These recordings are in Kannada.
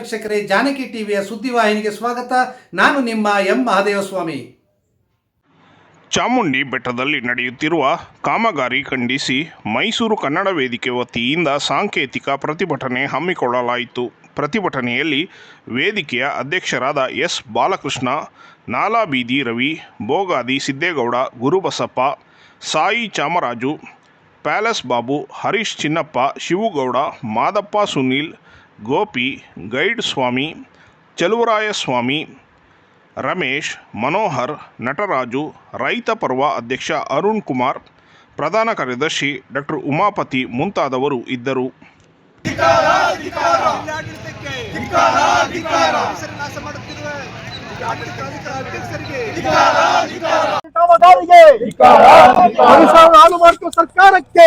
ವೀಕ್ಷಕರೇ, ಜಾನಕಿ ಟಿವಿಯ ಸುದ್ದಿವಾಹಿನಿಗೆ ಸ್ವಾಗತ. ನಾನು ನಿಮ್ಮ ಎಂ. ಮಹಾದೇವಸ್ವಾಮಿ. ಚಾಮುಂಡಿ ಬೆಟ್ಟದಲ್ಲಿ ನಡೆಯುತ್ತಿರುವ ಕಾಮಗಾರಿ ಖಂಡಿಸಿ ಮೈಸೂರು ಕನ್ನಡ ವೇದಿಕೆ ವತಿಯಿಂದ ಸಾಂಕೇತಿಕ ಪ್ರತಿಭಟನೆ ಹಮ್ಮಿಕೊಳ್ಳಲಾಯಿತು. ಪ್ರತಿಭಟನೆಯಲ್ಲಿ ವೇದಿಕೆಯ ಅಧ್ಯಕ್ಷರಾದ S. Balakrishna Nalabidi Ravi Bogadi Siddegowda Gurubasappa Sai Chamaraju, palace Babu, Harish Chinnappa, Shivugowda, Madappa Sunil Gopi guide Swamy Chaluvarayaswamy Ramesh Manohar Nataraju ರೈತ ಪರ್ವ ಅಧ್ಯಕ್ಷ ಅರುಣ್ ಕುಮಾರ್ ಪ್ರಧಾನ ಕಾರ್ಯದರ್ಶಿ ಡಾಕ್ಟರ್ ಉಮಾಪತಿ ಮುಂತಾದವರು ಇದ್ದರು. ಸರ್ಕಾರಕ್ಕೆ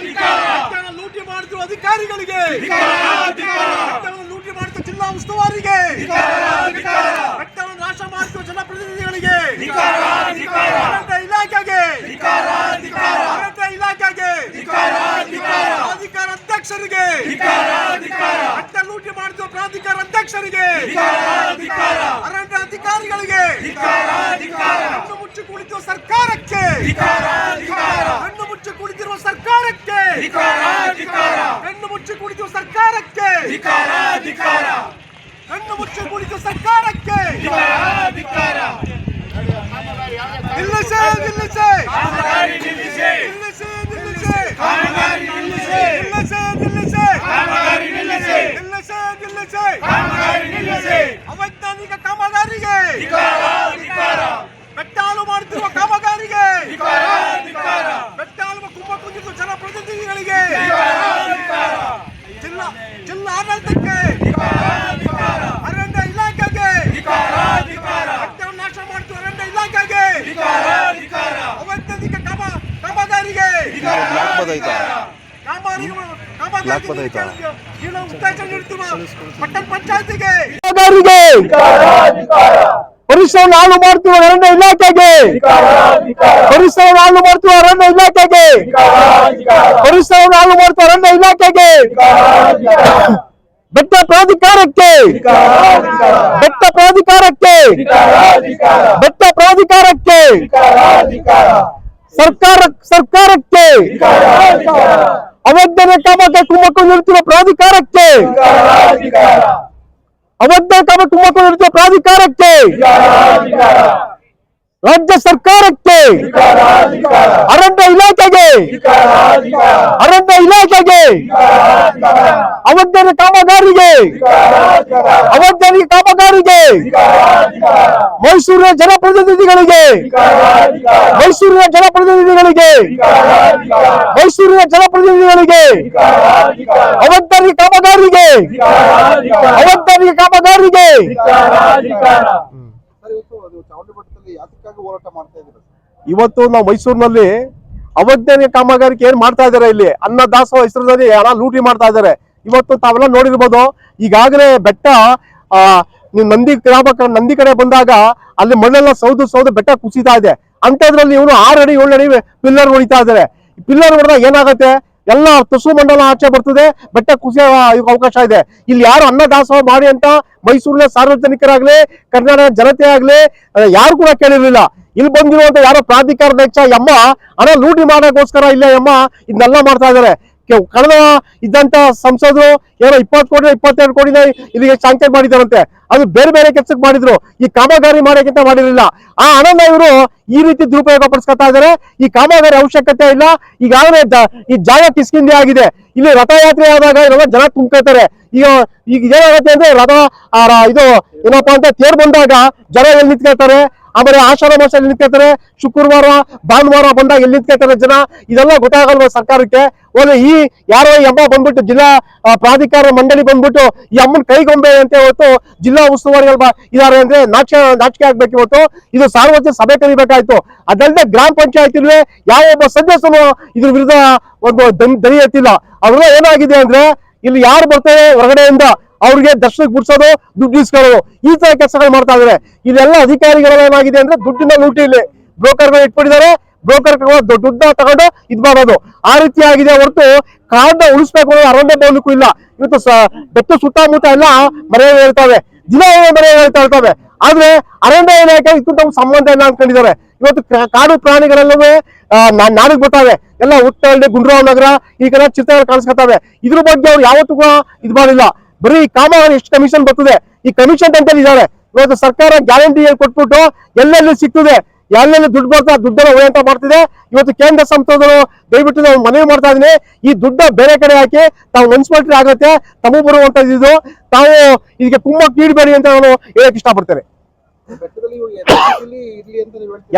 ಲೂಟಿ ಮಾಡುತ್ತಿರುವ ಅಧಿಕಾರಿಗಳಿಗೆ. ಲೂಟಿ ಮಾಡುತ್ತಿರುವ ಜಿಲ್ಲಾ ಉಸ್ತುವಾರಿಗೆ. ರಕ್ತವನ್ನು ನಾಶ ಮಾಡುತ್ತಿರುವ ಜನಪ್ರತಿನಿಧಿಗಳಿಗೆ. ಇಲಾಖೆಗೆ. ಇಲಾಖೆಗೆ. ಪ್ರಾಧಿಕಾರ ಅಧ್ಯಕ್ಷರಿಗೆ. ರಕ್ತ ಲೂಟಿ ಮಾಡುತ್ತಿರುವ ಪ್ರಾಧಿಕಾರ ಅಧ್ಯಕ್ಷರಿಗೆ. ಅರಣ್ಯ ಅಧಿಕಾರಿಗಳಿಗೆ ಕಣ್ಣು ಮುಚ್ಚಿ ಕುಳಿತಿರುವ ಸರ್ಕಾರಕ್ಕೆ ಕಣ್ಣು ಮುಚ್ಚಿ ಕುಳಿತಿರುವ ಸರ್ಕಾರಕ್ಕೆ ಕಣ್ಣು ಮುಚ್ಚಿ ಕುಳಿತಿರುವ ಸರ್ಕಾರಕ್ಕೆ ಕಣ್ಣು ಮುಚ್ಚಿ ಕುಳಿತಿರುವ ಸರ್ಕಾರಕ್ಕೆ. ನಿಲ್ಲಿಸಿ ನಿಲ್ಲಿಸಿ. ನಿಲ್ಲಿಸಿ. ನಿಲ್ಲಿಸಿ ನಿಲ್ಲಿಸಿ. ನಿಲ್ಲಿಸಿ. ನಿಲ್ಲಿಸಿ ಅವೈಜ್ಞಾನಿಕ ಕಾಮಗಾರಿಗೆ ಬೆಟ್ಟಾಲು ಮಾಡುತ್ತಿರುವ ಕಾಮಗಾರಿಗೆ ಬೆಟ್ಟಾಲು ಕುಂಭ ಕುಂದಿದ್ದು ಜನಪ್ರತಿನಿಧಿಗಳಿಗೆ ಜಿಲ್ಲಾ ಜಿಲ್ಲಾ ಆಡಳಿತಕ್ಕೆ ಅರಣ್ಯ ಇಲಾಖೆಗೆ ಬೆಟ್ಟವನ್ನು ನಾಶ ಮಾಡುತ್ತಿರುವ ಅರಣ್ಯ ಇಲಾಖೆಗೆ ಅವೈಜ್ಞಾನಿಕ ಕಾಮ ಕಾಮಗಾರಿಗೆ ಕಾಮಗಾರಿಗೆ ಉತ್ತೇಜ ನೀಡುತ್ತಿರುವ ಪಟ್ಟಣ ಪಂಚಾಯತಿಗೆ ಪರಿಸರವನ್ನು ಹಾಳು ಮಾಡುತ್ತಿರುವ ಅರಣ್ಯ ಇಲಾಖೆಗೆ ಪರಿಸರವನ್ನು ಹಾಳು ಮಾಡುತ್ತಿರುವ ಅರಣ್ಯ ಇಲಾಖೆಗೆ ಪರಿಸರವನ್ನು ಹಾಳು ಮಾಡುತ್ತಿರುವ ಅರಣ್ಯ ಇಲಾಖೆಗೆ ಬೆಟ್ಟ ಪ್ರಾಧಿಕಾರಕ್ಕೆ ಬೆಟ್ಟ ಪ್ರಾಧಿಕಾರಕ್ಕೆ ಬೆಟ್ಟ ಪ್ರಾಧಿಕಾರಕ್ಕೆ ಸರ್ಕಾರ ಸರ್ಕಾರಕ್ಕೆ ಅವೈಜ್ಞಾನಿಕ ಕಾಮಕ್ಕೆ ಕುಮ್ಮಕ್ಕು ನೀಡುತ್ತಿರುವ ಪ್ರಾಧಿಕಾರಕ್ಕೆ ಅವೈಜ್ಞಾನಿಕ ಕಾಮ ಕುಮ್ಮಕ್ಕು ನೀಡುತ್ತಿರುವ ಪ್ರಾಧಿಕಾರಕ್ಕೆ ರಾಜ್ಯ ಸರ್ಕಾರಕ್ಕೆ ಅರಣ್ಯ ಇಲಾಖೆಗೆ ಅರಣ್ಯ ಇಲಾಖೆಗೆ ಅವೈಜ್ಞಾನಿಕ ಕಾಮಗಾರಿಗೆ. ಅವೈಜ್ಞಾನಿಕ ಕಾಮಗಾರಿಗೆ. ಮೈಸೂರಿನ ಜನಪ್ರತಿನಿಧಿಗಳಿಗೆ. ಮೈಸೂರಿನ ಜನಪ್ರತಿನಿಧಿಗಳಿಗೆ. ಮೈಸೂರಿನ ಜನಪ್ರತಿನಿಧಿಗಳಿಗೆ. ಅವೈಜ್ಞಾನಿಕ ಕಾಮಗಾರಿಗೆ. ಅವೈಜ್ಞಾನಿಕ ಕಾಮಗಾರಿಗೆ. ಇವತ್ತು ನಾವು ಮೈಸೂರಿನಲ್ಲಿ ಅವೈಜ್ಞಾನಿಕ ಕಾಮಗಾರಿಕೆ ಏನ್ ಮಾಡ್ತಾ ಇದಾರೆ ಇಲ್ಲಿ? ಅನ್ನ ದಾಸೋಹ ಹೆಸರಿನಲ್ಲಿ ಹಣ ಲೂಟಿ ಮಾಡ್ತಾ ಇದಾರೆ ಇವತ್ತು ತಾವೆಲ್ಲ ನೋಡಿರ್ಬೋದು. ಈಗಾಗಲೇ ಬೆಟ್ಟ, ಆ ನೀವು ನಂದಿ ಗ್ರಾಮ ನಂದಿ ಕಡೆ ಬಂದಾಗ ಅಲ್ಲಿ ಮಣ್ಣೆಲ್ಲ ಸೌದು ಸೌದು ಬೆಟ್ಟ ಕುಸಿತಾ ಇದೆ. ಅಂತದ್ರಲ್ಲಿ ಇವನು ಆರು ಅಡಿ, ಏಳು ಅಡಿ ಪಿಲ್ಲರ್ ಹೊಡಿತಾ ಇದ್ದಾರೆ. ಪಿಲ್ಲರ್ ಹೊಡೆದಾಗ ಏನಾಗುತ್ತೆ? ಎಲ್ಲ ತುಸು ಮಂಡಲ ಆಚೆ ಬರ್ತದೆ, ಬೆಟ್ಟ ಕುಸಿಯೋ ಅವಕಾಶ ಇದೆ. ಇಲ್ಲಿ ಯಾರು ಅನ್ನ ದಾಸೋಹ ಮಾಡಿ ಅಂತ ಮೈಸೂರಿನ ಸಾರ್ವಜನಿಕರಾಗ್ಲಿ ಕರ್ನಾಟಕ ಜನತೆ ಆಗ್ಲಿ ಯಾರು ಕೂಡ ಕೇಳಿರ್ಲಿಲ್ಲ. ಇಲ್ಲಿ ಬಂದಿರುವಂತ ಯಾರೋ ಪ್ರಾಧಿಕಾರದ ಎಮ್ಮ ಹಣ ಲೂಟಿ ಮಾಡೋಕ್ಕೋಸ್ಕರ ಇಲ್ಲ ಎಮ್ಮ ಇದನ್ನೆಲ್ಲ ಮಾಡ್ತಾ ಇದಾರೆ ಕೆ- ಕಳೆದ ಇದ್ದಂತ ಸಂಸದರು ಏನೋ ಇಪ್ಪತ್ತು ಕೋಟಿ ಇಪ್ಪತ್ತೆರಡು ಕೋಟಿನ ಇಲ್ಲಿಗೆ ಶಾಂಕ್ಷನ್ ಮಾಡಿದಾರಂತೆ ಅದು ಬೇರೆ ಬೇರೆ ಕೆಲಸಕ್ಕೆ ಮಾಡಿದ್ರು. ಈ ಕಾಮಗಾರಿ ಮಾಡೋಕ್ಕಿಂತ ಮಾಡಿರಲಿಲ್ಲ. ಆ ಹಣನ ಇವರು ಈ ರೀತಿ ದುರುಪಯೋಗ ಪಡಿಸ್ಕೊತಾ ಇದಾರೆ ಈ ಕಾಮಗಾರಿ ಅವಶ್ಯಕತೆ ಇಲ್ಲ. ಈಗಾಗಲೇ ಈ ಜಾಗ ಕಿಸ್ಕಿಂದೆ ಆಗಿದೆ. ಇಲ್ಲಿ ರಥಯಾತ್ರೆ ಆದಾಗ ಇವೆಲ್ಲ ಜನ ತುಂಬ್ಕೊತಾರೆ ಈಗ ಈಗ ಏನಾಗುತ್ತೆ ಅಂದ್ರೆ ರಥ ಇದು ಏನಪ್ಪಾ ಅಂತ ತೇರ್ ಬಂದಾಗ ಜನ ಎಲ್ಲಿ ನಿಂತ್ಕೊಳ್ತಾರೆ? ಆಮೇಲೆ ಆಷಾಢ ಮಾಸ ಎಲ್ಲಿ ನಿಂತ್ಕೊತಾರೆ ಶುಕ್ರವಾರ, ಭಾನುವಾರ ಬಂದಾಗ ಎಲ್ಲಿ ನಿಂತ್ಕೋತಾರೆ ಜನ? ಇದೆಲ್ಲ ಗೊತ್ತಾಗಲ್ವ ಸರ್ಕಾರಕ್ಕೆ? ಒಂದು ಈ ಯಾರೋ ಎಂಬ ಬಂದ್ಬಿಟ್ಟು ಜಿಲ್ಲಾ ಪ್ರಾಧಿಕಾರ ಮಂಡಳಿ ಬಂದ್ಬಿಟ್ಟು ಈ ಅಮ್ಮನ ಕೈಗೊಂಬೆ ಅಂತ ಇವತ್ತು ಜಿಲ್ಲಾ ಉಸ್ತುವಾರಿಗಳು ಇದಾರೆ ಅಂದ್ರೆ ನಾಟ್ಯ ನಾಚಿಕೆ ಆಗ್ಬೇಕು ಇವತ್ತು. ಇದು ಸಾರ್ವಜನಿಕ ಸಭೆ ಕರಿಬೇಕಾಯ್ತು. ಅದಲ್ಲದೆ ಗ್ರಾಮ ಪಂಚಾಯತಿಲಿ ಯಾವ ಒಬ್ಬ ಸದಸ್ಯನು ಇದ್ರ ವಿರುದ್ಧ ಒಂದು ದನ್- ಎತ್ತಿಲ್ಲ ಅವೆಲ್ಲ ಏನಾಗಿದೆ ಅಂದ್ರೆ ಇಲ್ಲಿ ಯಾರು ಬರ್ತಾರೆ ಹೊರಗಡೆಯಿಂದ? ಅವ್ರಿಗೆ ದರ್ಶನಕ್ಕೆ ಬಿಡ್ಸೋದು, ದುಡ್ಡು ಇಸ್ಕೊಳ್ಳೋದು, ಈ ತರ ಕೆಲಸಗಳು ಮಾಡ್ತಾ ಇದಾರೆ. ಇದೆಲ್ಲ ಅಧಿಕಾರಿಗಳೆಲ್ಲ ಏನಾಗಿದೆ ಅಂದ್ರೆ ದುಡ್ಡಿನ ಲೂಟಿ ಇಲ್ಲಿ. ಬ್ರೋಕರ್ಗಳು ಇಟ್ಬಿಟ್ಟಿದ್ದಾರೆ ಬ್ರೋಕರ್ ದುಡ್ಡ ತಗೊಂಡು ಇದ್ ಮಾಡೋದು. ಆ ರೀತಿ ಆಗಿದೆ ಹೊರತು ಕಾಡನ್ನ ಉಳಿಸ್ಬೇಕು ಅನ್ನೋ ಅರಣ್ಯ ಇಲ್ಲ. ಇವತ್ತು ಬೆಟ್ಟ ಸುತ್ತಮುತ್ತ ಎಲ್ಲ ಮನೆ ಹೇಳ್ತಾವೆ ದಿನ ಮನೆ ಹೇಳ್ತಾ ಇರ್ತವೆ ಆದ್ರೆ ಅರಣ್ಯ ಇಲಾಖೆ ಇದಕ್ಕೂ ತಮ್ಮ ಸಂಬಂಧ ಇಲ್ಲ ಅನ್ಕೊಂಡಿದ್ದಾರೆ. ಇವತ್ತು ಕಾಡು ಪ್ರಾಣಿಗಳೆಲ್ಲವೇ ನಾಡಿಗೆ ಬರ್ತಾವೆ. ಎಲ್ಲ ಹುಟ್ಟಹಳ್ಳಿ ಗುಂಡ್ರಾವ್ ನಗರ, ಈ ಕಡೆ ಚಿತ್ರಗಳು ಕಾಣಿಸ್ಕೊತಾವೆ. ಇದ್ರ ಬಗ್ಗೆ ಅವ್ರು ಯಾವತ್ತೂ ಕೂಡ ಇದು ಮಾಡಿಲ್ಲ. ಬರೀ ಕಾಮಗಾರಿ ಎಷ್ಟು ಕಮಿಷನ್ ಬರ್ತದೆ? ಈ ಕಮಿಷನ್ ಅಂತ ಇದ್ದಾರೆ ಇವತ್ತು ಸರ್ಕಾರ ಗ್ಯಾರಂಟಿ ಕೊಟ್ಬಿಟ್ಟು ಎಲ್ಲೆಲ್ಲೂ ಸಿಗ್ತದೆ ಎಲ್ಲೆಲ್ಲ ದುಡ್ಡು ಬರ್ತಾ ದುಡ್ಡನ್ನ ಉಳಿಯಂತ ಮಾಡ್ತಿದೆ. ಇವತ್ತು ಕೇಂದ್ರ ಸಂಸ್ಥೆಗಳು ದಯವಿಟ್ಟು ನಾವು ಮನವಿ ಮಾಡ್ತಾ ಇದೀನಿ ಈ ದುಡ್ಡ ಬೇರೆ ಕಡೆ ಹಾಕಿ ತಾವು ಮುನ್ಸಿಪಾಲಿಟಿ ಆಗತ್ತೆ, ತಮಗ್ ಬರುವಂತ ಇದಿದು ತಾವು ಇದಕ್ಕೆ ತುಂಬಾ ನೀಡಬೇಡಿ ಅಂತ ನಾನು ಹೇಳಕ್ ಇಷ್ಟಪಡ್ತೇನೆ.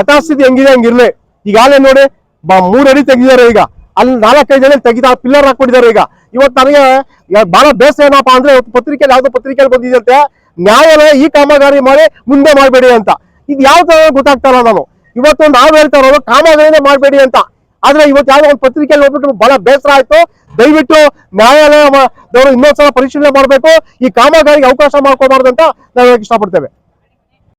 ಯಥಾಸ್ಥಿತಿ ಹೆಂಗಿದೆ ಹಂಗಿರ್ಲಿ. ಈಗಾಗಲೇ ನೋಡಿ ಮೂರಡಿ ಮೂರ್ ಅಡಿ ತೆಗಿದಾರೆ ಈಗ. ಅಲ್ಲಿ ನಾಲ್ಕೈದು ಜನ ತೆಗೆದ ಪಿಲ್ಲರ್ ಹಾಕ್ಬಿಟ್ಟಿದ್ದಾರೆ ಈಗ. ಇವತ್ತು ನನಗೆ ಬಹಳ ಬೇಸರ ಏನಪ್ಪ ಅಂದ್ರೆ ಪತ್ರಿಕೆ ಯಾವ್ದೋ ಪತ್ರಿಕೆಯಲ್ಲಿ ಬಂದಿದಂತೆ ನ್ಯಾಯಾಲಯ ಈ ಕಾಮಗಾರಿ ಮಾಡಿ ಮುಂದೆ ಮಾಡಬೇಡಿ ಅಂತ. ಇದು ಯಾವ ತರ ಗೊತ್ತಾಗ್ತಾರ ನಾನು. ಇವತ್ತು ನಾವು ಹೇಳ್ತಾ ಇರೋದು ಕಾಮಗಾರಿನೇ ಮಾಡಬೇಡಿ ಅಂತ. ಆದ್ರೆ ಇವತ್ತು ಯಾವ್ದೋ ಒಂದು ಪತ್ರಿಕೆಯಲ್ಲಿ ಹೋಗ್ಬಿಟ್ಟು ಬಹಳ ಬೇಸರ ಆಯ್ತು. ದಯವಿಟ್ಟು ನ್ಯಾಯಾಲಯ ಮ- ದವರು ಇನ್ನೊಂದ್ಸಲ ಪರಿಶೀಲನೆ ಮಾಡಬೇಕು. ಈ ಕಾಮಗಾರಿಗೆ ಅವಕಾಶ ಮಾಡ್ಕೋಬಾರ್ದು ಅಂತ ನಾವು ಇಷ್ಟಪಡ್ತೇವೆ.